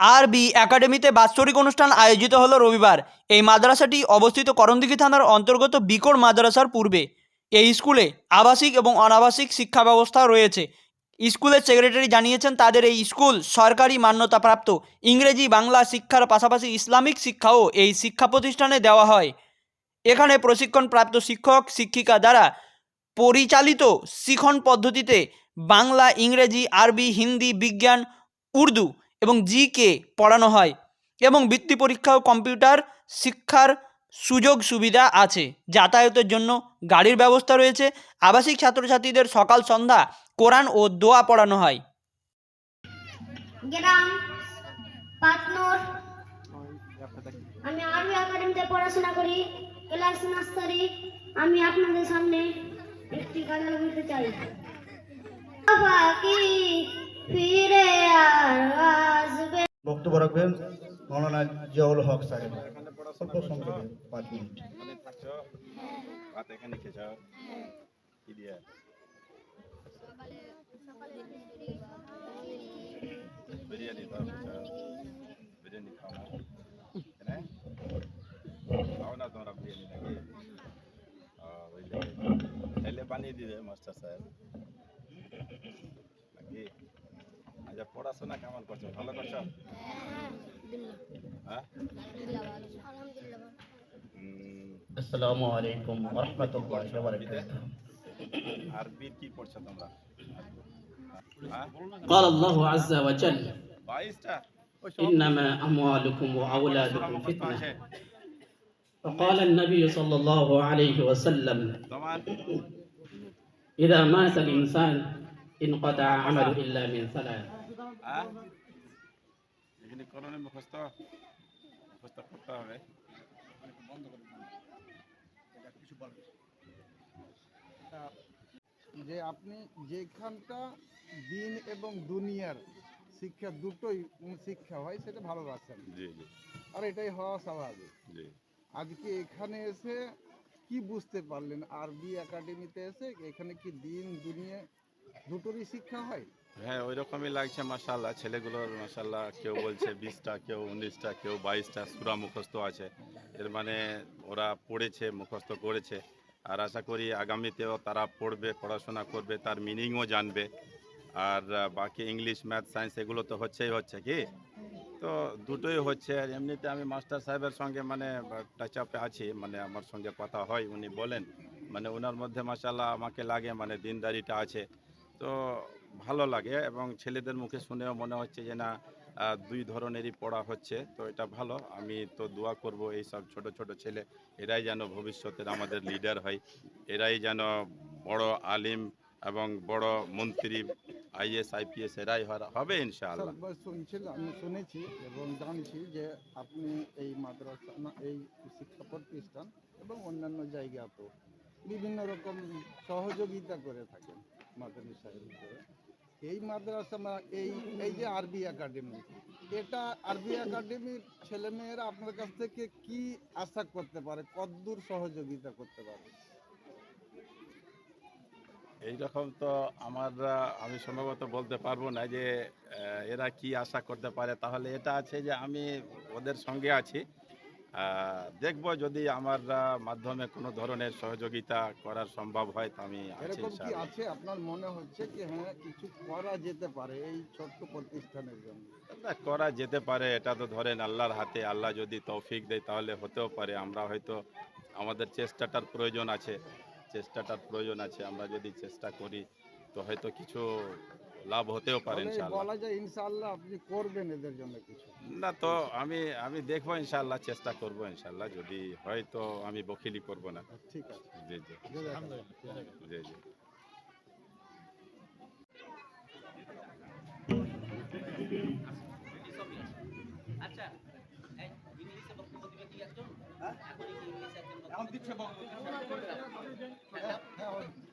আরবি একাডেমিতে বাৎসরিক অনুষ্ঠান আয়োজিত হলো রবিবার। এই মাদ্রাসাটি অবস্থিত করণদিঘি থানার অন্তর্গত বিকর মাদ্রাসার পূর্বে। এই স্কুলে আবাসিক এবং অনাবাসিক শিক্ষা ব্যবস্থা রয়েছে। স্কুলের সেক্রেটারি জানিয়েছেন, তাদের এই স্কুল সরকারি মান্যতাপ্রাপ্ত। ইংরেজি, বাংলা শিক্ষার পাশাপাশি ইসলামিক শিক্ষাও এই শিক্ষা প্রতিষ্ঠানে দেওয়া হয়। এখানে প্রশিক্ষণপ্রাপ্ত শিক্ষক, শিক্ষিকা দ্বারা পরিচালিত শিখন পদ্ধতিতে বাংলা, ইংরেজি, আরবি, হিন্দি, বিজ্ঞান, উর্দু এবং জিকে পড়ানো হয় এবং বৃত্তি পরীক্ষা ও কম্পিউটার শিক্ষার সুযোগ সুবিধা আছে। যাতায়াতের জন্য গাড়ির ব্যবস্থা রয়েছে। আবাসিক ছাত্রছাত্রীদের সকাল সন্ধ্যা কোরআন ও দোয়া পড়ানো হয়। গ্রাম পাতনোর আমি আরবি একাডেমিতে পড়াশোনা করি, ক্লাস নার্সারি। আমি আপনাদের সামনে একটি চাই। ফিরে আর আসবে বক্তব্য রাখবেন মৌলানা জিয়াউল হক সাহেব। অল্প সংক্ষেপে পাঁচ মিনিট। দিয়ে বিরিয়ানি বিরিয়ানি খাও না হ্যাঁ খাও তোমরা বিরিয়ানি নাকি বানিয়ে দিবে মাস্টার সাহেব নাকি আচ্ছা পড়াশোনা কেমন করছো ভালো করছো হ্যাঁ উম, السلام عليكم ورحمة الله وبركاته আরবির কি পড়ছো তোমরা হ্যাঁ قال الله عز وجل বাইশটা ওই সব إنما أموالكم সব وأولادكم মুখস্থ فتنة আছে وقال النبي صلى الله عليه وسلم তোমার إذا مات الإنسان انقطع عمله إلا من ثلاث হ্যাঁ এখানে করণে মুখস্থ। মুখস্থ করতে হবে। যে আপনি যেখানটা দিন এবং দুনিয়ার শিক্ষা দুটোই শিক্ষা হয় সেটা ভালোবাসেন আর এটাই হওয়া স্বাভাবিক। আজকে এখানে এসে কি বুঝতে পারলেন? আরবি একাডেমিতে এসে এখানে কি দিন দুনিয়া দুটোরই শিক্ষা হয়? হ্যাঁ ওই রকমই লাগছে মাসাল্লাহ ছেলেগুলোর মাসাল্লাহ কেউ বলছে বিশটা, কেউ উনিশটা, কেউ বাইশটা, সুরা মুখস্থ আছে। এর মানে ওরা পড়েছে, মুখস্থ করেছে। আর আশা করি আগামীতেও তারা পড়বে, পড়াশোনা করবে, তার মিনিংও জানবে। আর বাকি ইংলিশ, ম্যাথ, সায়েন্স, এগুলো তো হচ্ছেই হচ্ছে কি? তো দুটোই হচ্ছে। আর এমনিতে আমি মাস্টার সাহেবের সঙ্গে মানে টাচ আপে আছি। মানে আমার সঙ্গে কথা হয়, উনি বলেন। মানে ওনার মধ্যে মাসাল্লাহ আমাকে লাগে। মানে দিনদারিটা আছে। তো ভালো লাগে এবং ছেলেদের মুখে শুনেও মনে হচ্ছে যে না দুই ধরনেরই পড়া হচ্ছে। তো এটা ভালো। আমি তো দোয়া করব এই সব ছোট ছোট ছেলে, এরাই যেন ভবিষ্যতের আমাদের লিডার হয়। এরাই যেন বড় আলিম এবং বড় মন্ত্রী আইএস আইপিএস এরাই হবে ইনশাআল্লাহ। শুনছিলাম আমি শুনেছি এবং জানছি যে আপনি এই মাদ্রাসা এই শিক্ষা প্রতিষ্ঠান এবং অন্যান্য জায়গাতেও বিভিন্ন রকম সহযোগিতা করে থাকেন। এই মাদ্রাসা এই এই যে আরবি একাডেমি, এটা আরবি একাডেমির ছেলেমেয়েরা আপনার কাছ থেকে কি আশা করতে পারে? কতদূর সহযোগিতা করতে পারে? এইরকম তো আমার আমি সম্ভবত বলতে পারব না যে এরা কি আশা করতে পারে। তাহলে এটা আছে যে আমি ওদের সঙ্গে আছি। দেখব যদি আমার মাধ্যমে কোনো ধরনের সহযোগিতা করার সম্ভব হয় তো আমি আছি এরকম কি আছে? আপনার মনে হচ্ছে কি হ্যাঁ কিছু করা যেতে পারে এই ছোট্ট প্রতিষ্ঠানের জন্য? করা যেতে পারে এটা তো ধরেন আল্লাহর হাতে আল্লাহ যদি তৌফিক দেয় তাহলে হতেও পারে আমরা হয়তো আমাদের চেষ্টাটার প্রয়োজন আছে চেষ্টাটার প্রয়োজন আছে আমরা যদি চেষ্টা করি তো হয়তো কিছু লাভ হতেও পারে ইনশাআল্লাহ। বলা যায় ইনশাআল্লাহ আপনি করবেন এদের জন্য কিছু। না তো আমি আমি দেখব ইনশাআল্লাহ চেষ্টা করব ইনশাআল্লাহ। যদি হয় তো আমি বকিলি করব না। ঠিক আছে। জি জি। জি জি। All praise and thanks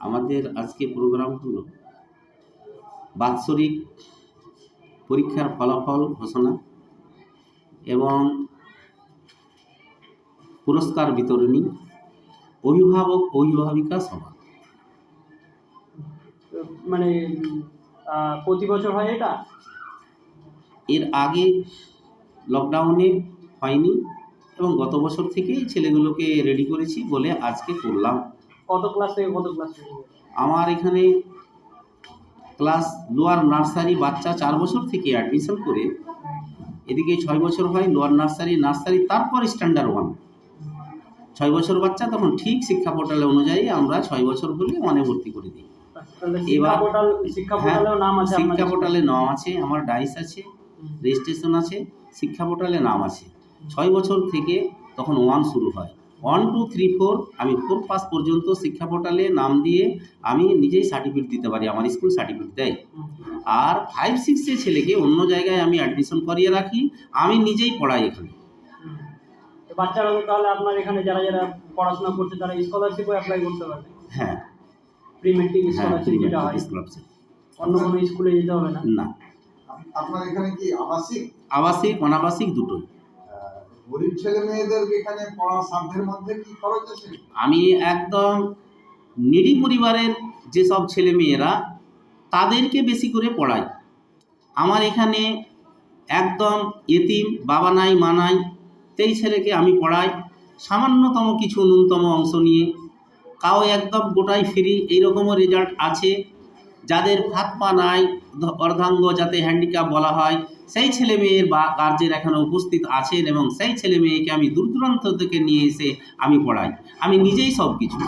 আমাদের আজকে প্রোগ্রাম হলো বাৎসরিক পরীক্ষার ফলাফল ঘোষণা এবং পুরস্কার বিতরণী অভিভাবক অভিভাবিকা সভা। মানে আহ, প্রতি বছর হয় এটা? এর আগে লকডাউনে হয়নি। এবং গত বছর থেকেই ছেলেগুলোকে রেডি করেছি বলে আজকে করলাম। কত ক্লাস থেকে কত ক্লাস থেকে আমার এখানে ক্লাস লোয়ার নার্সারি বাচ্চা চার বছর থেকে অ্যাডমিশন করে এদিকে ছয় বছর হয় লোয়ার নার্সারি নার্সারি তারপর স্ট্যান্ডার্ড ওয়ান ছয় বছর বাচ্চা তখন ঠিক শিক্ষা পোর্টালে অনুযায়ী আমরা ছয় বছর হলে ওয়ানে ভর্তি করে দিই। এবার- শিক্ষা হ্যাঁ নাম আছে শিক্ষা পোর্টালে নাম আছে আমার ডাইস আছে রেজিস্ট্রেশন আছে শিক্ষা পোর্টালে নাম আছে। ছয় বছর থেকে তখন ওয়ান শুরু হয়। ওয়ান টু থ্রি ফোর আমি ফোর পাস পর্যন্ত শিক্ষা পোর্টালে নাম দিয়ে আমি নিজেই সার্টিফিকেট দিতে পারি আমার স্কুল সার্টিফিকেট দেয় আর ফাইভ সিক্সের ছেলেকে অন্য জায়গায় আমি অ্যাডমিশন করিয়ে রাখি আমি নিজেই পড়াই এখানে। বাচ্চারা তাহলে আপনার এখানে যারা যারা পড়াশোনা করছে তারা স্কলারশিপও অ্যাপ্লাই করতে পারবে? হ্যাঁ। প্রি মেট্রিক স্কলারশিপ যেটা হয়। স্কলারশিপ অন্য কোনো স্কুলে যেতে হবে না? না। আপনার এখানে কি আবাসিক? আবাসিক অনাবাসিক দুটোই। গরিব ছেলে মেয়েদের এখানে পড়ার সাধ্যের মধ্যে কি খরচ আছে? আমি একদম নিডি পরিবারের যেসব ছেলে মেয়েরা, তাদেরকে বেশি করে পড়াই। আমার এখানে একদম এতিম, বাবা নাই, মা নাই সেই ছেলেকে আমি পড়াই। সামান্যতম কিছু ন্যূনতম অংশ নিয়ে। কাউ একদম গোটাই ফ্রি এইরকমও রেজাল্ট আছে। যাদের হাত পা নাই অর্ধাঙ্গ যাতে হ্যান্ডিক্যাপ বলা হয় সেই ছেলে মেয়ের বা কার্যের এখানে উপস্থিত আছেন এবং সেই ছেলে মেয়েকে আমি দূর দূরান্ত থেকে নিয়ে এসে আমি পড়াই। আমি নিজেই সব কিছু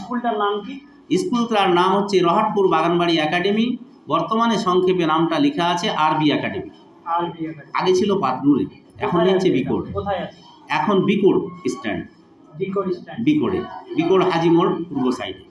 স্কুলটার নাম কি? স্কুলটার নাম হচ্ছে রহাটপুর বাগানবাড়ি একাডেমি। বর্তমানে সংক্ষেপে নামটা লেখা আছে আরবি একাডেমি। আগে ছিল পাতনুরে এখন হচ্ছে বিকোড এখন বিকোড স্ট্যান্ড। বিকোডে বিকোড হাজিমোড় পূর্ব সাইডে।